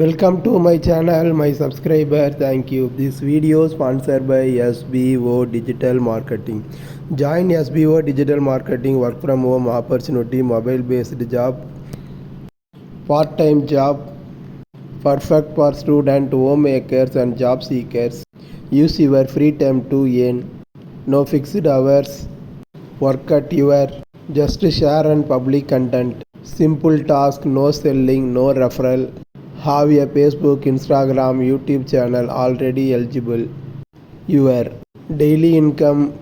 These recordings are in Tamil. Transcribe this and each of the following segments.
Welcome to my channel, my subscriber. Thank you. This video sponsored by SBO Digital Marketing. Join SBO Digital Marketing work from home opportunity, mobile based job, part time job, perfect for student, homemakers, and job seekers. Use your free time to earn. No fixed hours. Work at your just share and public content. Simple task, no selling, no referral. Have a Facebook, Instagram, YouTube channel already eligible. Your daily income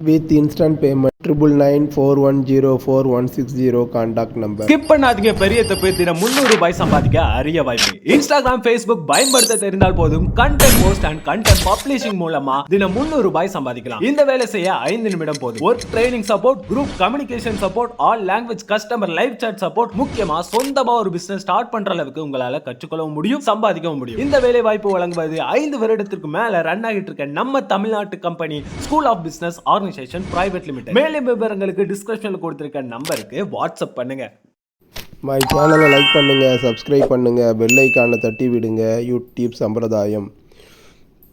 with instant payment triple nine four one zero four one six zero contact number skip பண்ணாதீங்க பெரிய தப்பு தினம் முந்நூறு ரூபாய் சம்பாதிக்க அரிய வாய்ப்பு. இன்ஸ்டாகிராம் ஃபேஸ்புக் பயன்படுத்த தெரிந்தால் போதும். Content post and content publishing மூலமா தினம் முந்நூறு ரூபாய் சம்பாதிக்கலாம். இந்த வேலை செய்ய ஐந்து நிமிடம் போதும். Work training support group communication support all language customer live chat support முக்கியமா சொந்தமா ஒரு பிசினஸ் ஸ்டார்ட் பண்ற அளவுக்கு உங்களால கற்றுக்கொள்ளவும் முடியும் சம்பாதிக்கவும் முடியும். இந்த வேலை வாய்ப்பு வழங்குவது ஐந்து வருடத்திற்கு மேல ரன் ஆகிட்டு இருக்க நம்ம தமிழ்நாட்டு company school of business organisation private limited மேலும் விவரங்களுக்கு டிஸ்கிரிப்ஷனில் கொடுத்துருக்க நம்பருக்கு வாட்ஸ்அப் பண்ணுங்க. மை சேனலை லைக் பண்ணுங்கள் சப்ஸ்கிரைப் பண்ணுங்கள் பெல் ஐக்கானை தட்டி விடுங்க யூடியூப் சம்பிரதாயம்.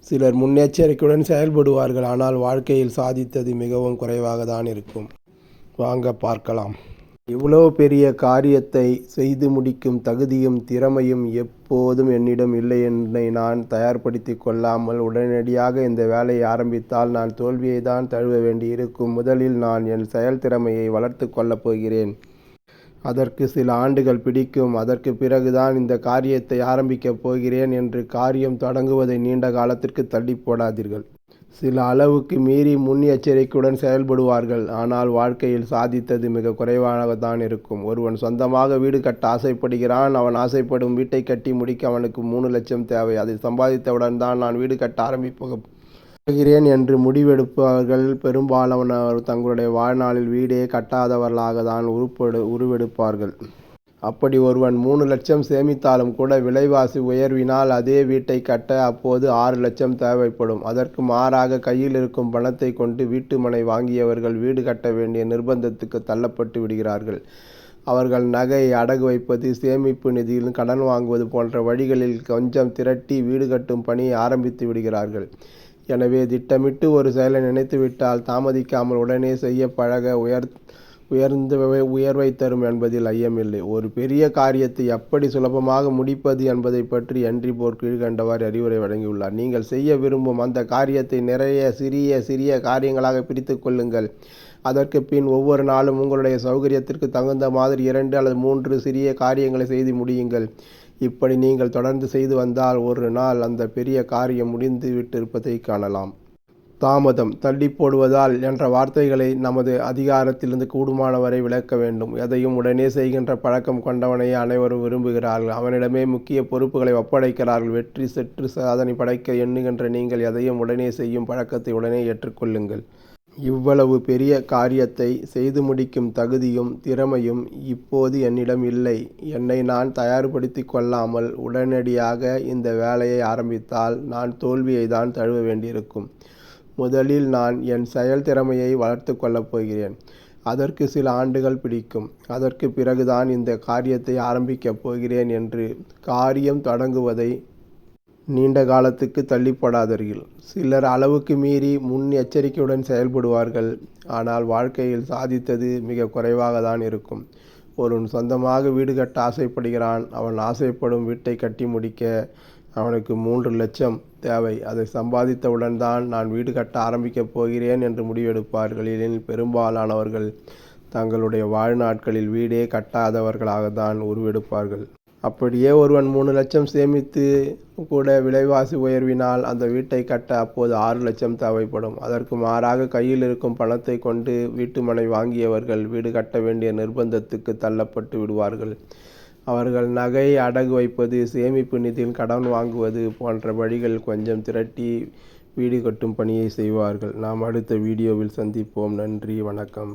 சிலர் முன்னெச்சரிக்கையுடன் செயல்படுவார்கள் ஆனால் வாழ்க்கையில் சாதித்தது மிகவும் குறைவாக தான் இருக்கும். வாங்க பார்க்கலாம். இவ்வளோ பெரிய காரியத்தை செய்து முடிக்கும் தகுதியும் திறமையும் எப் எப்போதும் என்னிடம் இல்லை என்னை நான் தயார்படுத்தி கொள்ளாமல் உடனடியாக இந்த வேலையை ஆரம்பித்தால் நான் தோல்வியை தான் தழுவ வேண்டியிருக்கும். முதலில் நான் என் செயல் திறமையை வளர்த்து கொள்ளப் போகிறேன். அதற்கு சில ஆண்டுகள் பிடிக்கும். அதற்கு பிறகுதான் இந்த காரியத்தை ஆரம்பிக்கப் போகிறேன் என்று காரியம் தொடங்குவதை நீண்ட காலத்திற்கு தள்ளி போடாதீர்கள். சில அளவுக்கு மீறி முன் எச்சரிக்கையுடன் செயல்படுவார்கள். ஆனால் வாழ்க்கையில் சாதித்தது மிக குறைவாகத்தான் இருக்கும். ஒருவன் சொந்தமாக வீடு கட்ட ஆசைப்படுகிறான். அவன் ஆசைப்படும் வீட்டை கட்டி முடிக்க அவனுக்கு மூணு லட்சம் தேவை. அதை சம்பாதித்தவுடன் தான் நான் வீடு கட்ட ஆரம்பிப்ப போகிறேன் என்று முடிவெடுப்பவர்கள் பெரும்பாலானவர் தங்களுடைய வாழ்நாளில் வீடே கட்டாதவர்களாக தான் உருப்பெடு உருவெடுப்பார்கள். அப்படி ஒருவன் மூணு லட்சம் சேமித்தாலும் கூட விலைவாசி உயர்வினால் அதே வீட்டை கட்ட அப்போது ஆறு லட்சம் தேவைப்படும். அதற்கு மாறாக கையில் இருக்கும் பணத்தை கொண்டு வீட்டுமனை வாங்கியவர்கள் வீடு கட்ட வேண்டிய நிர்பந்தத்துக்கு தள்ளப்பட்டு விடுகிறார்கள். அவர்கள் நகை அடகு வைப்பது சேமிப்பு நிதியில் கடன் வாங்குவது போன்ற வழிகளில் கொஞ்சம் திரட்டி வீடு கட்டும் பணியை ஆரம்பித்து விடுகிறார்கள். எனவே திட்டமிட்டு ஒரு செயலை நினைத்துவிட்டால் தாமதிக்காமல் உடனே செய்ய பழக உயர் உயர்ந்து உயர்வை தரும் என்பதில் ஐயமில்லை. ஒரு பெரிய காரியத்தை எப்படி சுலபமாக முடிப்பது என்பதை பற்றி என்றி போர் கீழ்கண்டவாறு அறிவுரை வழங்கியுள்ளார். நீங்கள் செய்ய விரும்பும் அந்த காரியத்தை நிறைய சிறிய சிறிய காரியங்களாக பிரித்து கொள்ளுங்கள். அதற்கு பின் ஒவ்வொரு நாளும் உங்களுடைய சௌகரியத்திற்கு தகுந்த மாதிரி இரண்டு அல்லது மூன்று சிறிய காரியங்களை செய்து முடியுங்கள். இப்படி நீங்கள் தொடர்ந்து செய்து வந்தால் ஒரு நாள் அந்த பெரிய காரியம் முடிந்து விட்டிருப்பதை காணலாம். தாமதம் தள்ளி போடுவதால் என்ற வார்த்தைகளை நமது அதிகாரத்திலிருந்து கூடுமானவரை விளக்க வேண்டும். எதையும் உடனே செய்கின்ற பழக்கம் கொண்டவனையே அனைவரும் விரும்புகிறார்கள். அவனிடமே முக்கிய பொறுப்புகளை ஒப்படைக்கிறார்கள். வெற்றி செற்று சாதனை படைக்க எண்ணுகின்ற நீங்கள் எதையும் உடனே செய்யும் பழக்கத்தை உடனே ஏற்றுக்கொள்ளுங்கள். இவ்வளவு பெரிய காரியத்தை செய்து முடிக்கும் தகுதியும் திறமையும் இப்போது என்னிடம் இல்லை. என்னை நான் தயார்படுத்தி கொள்ளாமல் உடனடியாக இந்த வேலையை ஆரம்பித்தால் நான் தோல்வியை தான் தழுவ வேண்டியிருக்கும். முதலில் நான் என் செயல் திறமையை வளர்த்து கொள்ளப் போகிறேன். அதற்கு சில ஆண்டுகள் பிடிக்கும். அதற்கு பிறகுதான் இந்த காரியத்தை ஆரம்பிக்கப் போகிறேன் என்று காரியம் தொடங்குவதை நீண்ட காலத்துக்கு தள்ளிப்படாதீர்கள். சிலர் அளவுக்கு மீறி முன் எச்சரிக்கையுடன் செயல்படுவார்கள். ஆனால் வாழ்க்கையில் சாதித்தது மிக குறைவாக தான் இருக்கும். ஒருவன் சொந்தமாக வீடு கட்ட ஆசைப்படுகிறான். அவன் ஆசைப்படும் வீட்டை கட்டி முடிக்க அவனுக்கு மூன்று லட்சம் தேவை. அதை சம்பாதித்தவுடன் தான் நான் வீடு கட்ட ஆரம்பிக்கப் போகிறேன் என்று முடிவெடுப்பார்கள். எனில் பெரும்பாலானவர்கள் தங்களுடைய வாழ்நாட்களில் வீடே கட்டாதவர்களாக தான் உருவெடுப்பார்கள். அப்படியே ஒருவன் மூணு லட்சம் சேமித்து கூட விலைவாசி உயர்வினால் அந்த வீட்டை கட்ட அப்போது ஆறு லட்சம் தேவைப்படும். அதற்கு மாறாக கையில் இருக்கும் பணத்தை கொண்டு வீட்டுமனை வாங்கியவர்கள் வீடு கட்ட வேண்டிய நிர்பந்தத்துக்கு தள்ளப்பட்டு விடுவார்கள். அவர்கள் நகை அடகு வைப்பது சேமிப்பு நிதியில் கடன் வாங்குவது போன்ற வழிகள் கொஞ்சம் திரட்டி வீடு கட்டும் பணியை செய்வார்கள். நாம் அடுத்த வீடியோவில் சந்திப்போம். நன்றி வணக்கம்.